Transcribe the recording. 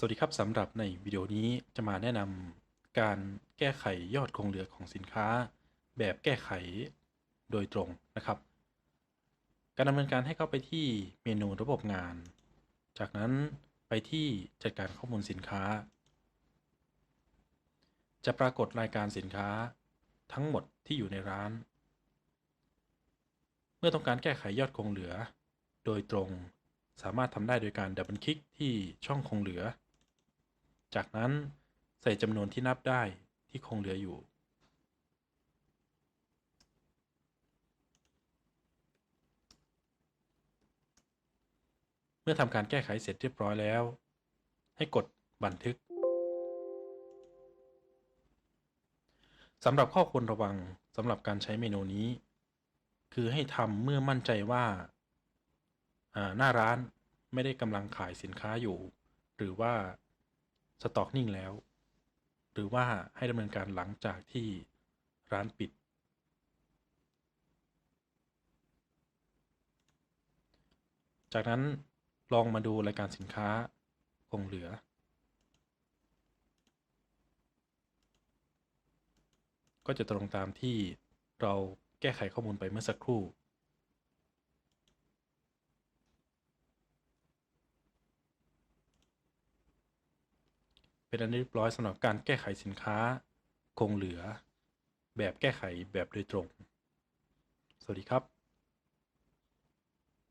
สวัสดีครับสำหรับในวิดีโอนี้จะมาแนะนำการแก้ไขยอดคงเหลือของสินค้า แบบแก้ไขโดยตรงนะครับ การดำเนินการให้เข้าไปที่เมนูระบบงาน จากนั้นไปที่จัดการข้อมูลสินค้า จะปรากฏรายการสินค้าทั้งหมดที่อยู่ในร้าน เมื่อต้องการแก้ไขยอดคงเหลือ โดยตรงสามารถทำได้โดยการดับเบิลคลิกที่ช่องคงเหลือ จากนั้นใส่จำนวนที่นับได้ที่คงเหลืออยู่ เมื่อทำการแก้ไขเสร็จเรียบร้อยแล้ว ให้กดบันทึกสำหรับข้อควรระวังสำหรับการใช้เมนูนี้ คือให้ทำเมื่อมั่นใจว่า หน้าร้านไม่ได้กำลังขายสินค้าอยู่ หรือว่า สต็อกนิ่งแล้ว หรือว่าให้ดำเนินการหลังจากที่ร้านปิด จากนั้นลองมาดูรายการสินค้าคงเหลือ ก็จะตรงตามที่เราแก้ไขข้อมูลไปเมื่อสักครู่ เป็นอันเรียบร้อยสำหรับการแก้ไขสินค้า คงเหลือ แบบแก้ไขแบบโดยตรง สวัสดีครับ